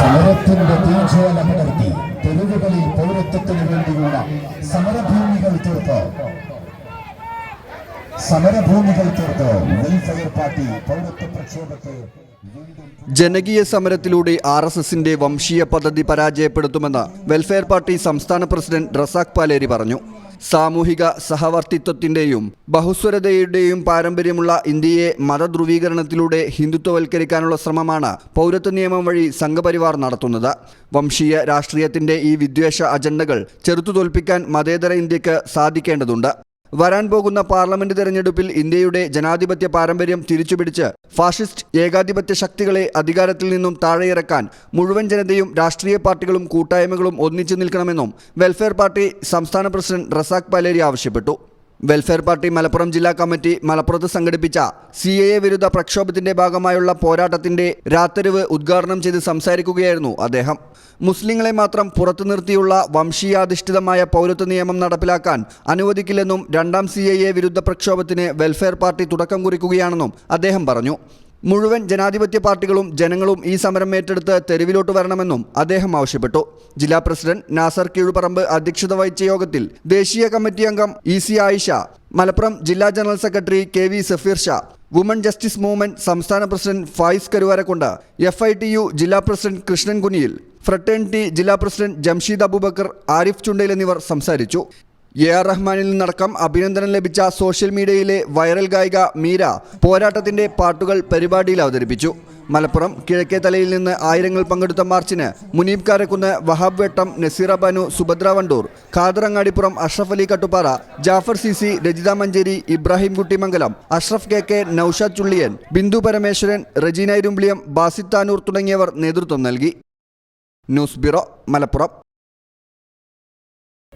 സമരത്തിന്റെ തീജ്വല പടർത്തി തെരുവുകളിൽ പൗരത്വത്തിന് വേണ്ടിയുള്ള സമരഭൂമികൾ തീർത്ത്. സമരഭൂമികൾ തീർത്ത്. വെൽഫെയർ പാർട്ടി പൗരത്വ പ്രക്ഷോഭത്തെ ജനകീയ സമരത്തിലൂടെ ആർ എസ് എസിന്റെ വംശീയ പദ്ധതി പരാജയപ്പെടുത്തുമെന്ന് വെൽഫെയർ പാർട്ടി സംസ്ഥാന പ്രസിഡന്റ് റസാഖ് പാലേരി പറഞ്ഞു. സാമൂഹിക സഹവർത്തിത്വത്തിന്റെയും ബഹുസ്വരതയുടെയും പാരമ്പര്യമുള്ള ഇന്ത്യയെ മതധ്രുവീകരണത്തിലൂടെ ഹിന്ദുത്വവൽക്കരിക്കാനുള്ള ശ്രമമാണ് പൗരത്വ നിയമം വഴി സംഘപരിവാർ നടത്തുന്നത്. വംശീയ രാഷ്ട്രീയത്തിന്റെ ഈ വിദ്വേഷ അജണ്ടകൾ ചെറുത്തുതോൽപ്പിക്കാൻ മതേതര ഇന്ത്യയ്ക്ക് സാധിക്കേണ്ടതുണ്ട്. വരാൻ പോകുന്ന പാർലമെന്റ് തെരഞ്ഞെടുപ്പിൽ ഇന്ത്യയുടെ ജനാധിപത്യ പാരമ്പര്യം തിരിച്ചുപിടിച്ച് ഫാഷിസ്റ്റ് ഏകാധിപത്യ ശക്തികളെ അധികാരത്തിൽ നിന്നും താഴെയിറക്കാൻ മുഴുവൻ ജനതയും രാഷ്ട്രീയ പാർട്ടികളും കൂട്ടായ്മകളും ഒന്നിച്ചു നിൽക്കണമെന്നും വെൽഫെയർ പാർട്ടി സംസ്ഥാന പ്രസിഡന്റ് റസാഖ് പാലേരി ആവശ്യപ്പെട്ടു. വെൽഫെയർ പാർട്ടി മലപ്പുറം ജില്ലാ കമ്മിറ്റി മലപ്പുറത്ത് സംഘടിപ്പിച്ച സി എ വിരുദ്ധ പ്രക്ഷോഭത്തിന്റെ ഭാഗമായുള്ള പോരാട്ടത്തിന്റെ രാത്രിവ് ഉദ്ഘാടനം ചെയ്ത് സംസാരിക്കുകയായിരുന്നു അദ്ദേഹം. മുസ്ലിങ്ങളെ മാത്രം പുറത്തു നിർത്തിയുള്ള വംശീയാധിഷ്ഠിതമായ പൗരത്വ നിയമം നടപ്പിലാക്കാൻ അനുവദിക്കില്ലെന്നും രണ്ടാം സി വിരുദ്ധ പ്രക്ഷോഭത്തിന് വെൽഫെയർ പാർട്ടി തുടക്കം കുറിക്കുകയാണെന്നും അദ്ദേഹം പറഞ്ഞു. മുഴുവൻ ജനാധിപത്യ പാർട്ടികളും ജനങ്ങളും ഈ സമരം ഏറ്റെടുത്ത് തെരുവിലോട്ട് വരണമെന്നും അദ്ദേഹം ആവശ്യപ്പെട്ടു. ജില്ലാ പ്രസിഡന്റ് നാസർ കീഴുപറമ്പ് അധ്യക്ഷത വഹിച്ച യോഗത്തിൽ ദേശീയ കമ്മിറ്റി അംഗം ഇ സി ആയിഷ മലപ്പുറം ജില്ലാ general secretary K V Safeer Shah woman justice movement സംസ്ഥാന president Faiz Karuvarakundu F I T U ജില്ലാ പ്രസിഡന്റ് കൃഷ്ണൻ കുനിയിൽ ഫ്രട്ടേണിറ്റി ജില്ലാ പ്രസിഡന്റ് ജംഷീദ് അബൂബക്കർ ആരിഫ് ചുണ്ടയിൽ എന്നിവർ സംസാരിച്ചു. എ ആർ റഹ്മാനിൽ നിന്നടക്കം അഭിനന്ദനം ലഭിച്ച സോഷ്യൽ മീഡിയയിലെ വൈറൽ ഗായിക മീര പോരാട്ടത്തിന്റെ പാട്ടുകൾ പരിപാടിയിൽ അവതരിപ്പിച്ചു. മലപ്പുറം കിഴക്കേ തലയിൽ നിന്ന് ആയിരങ്ങൾ പങ്കെടുത്ത മാർച്ചിന് Muneeb Karakunnu Wahab Vettam Naseera Banu Subhadra Wandoor ഖാദറങ്ങാടിപ്പുറം Ashraf Ali Kattuppara Jafar C C Rajitha Manjeri Ibrahim Kuttimangalam Ashraf K K Noushad Chulliyan Bindu Parameswaran Rajeena Irimbiliyam ബാസിത്താനൂർ തുടങ്ങിയവർ നേതൃത്വം നൽകി. News bureau Malappuram.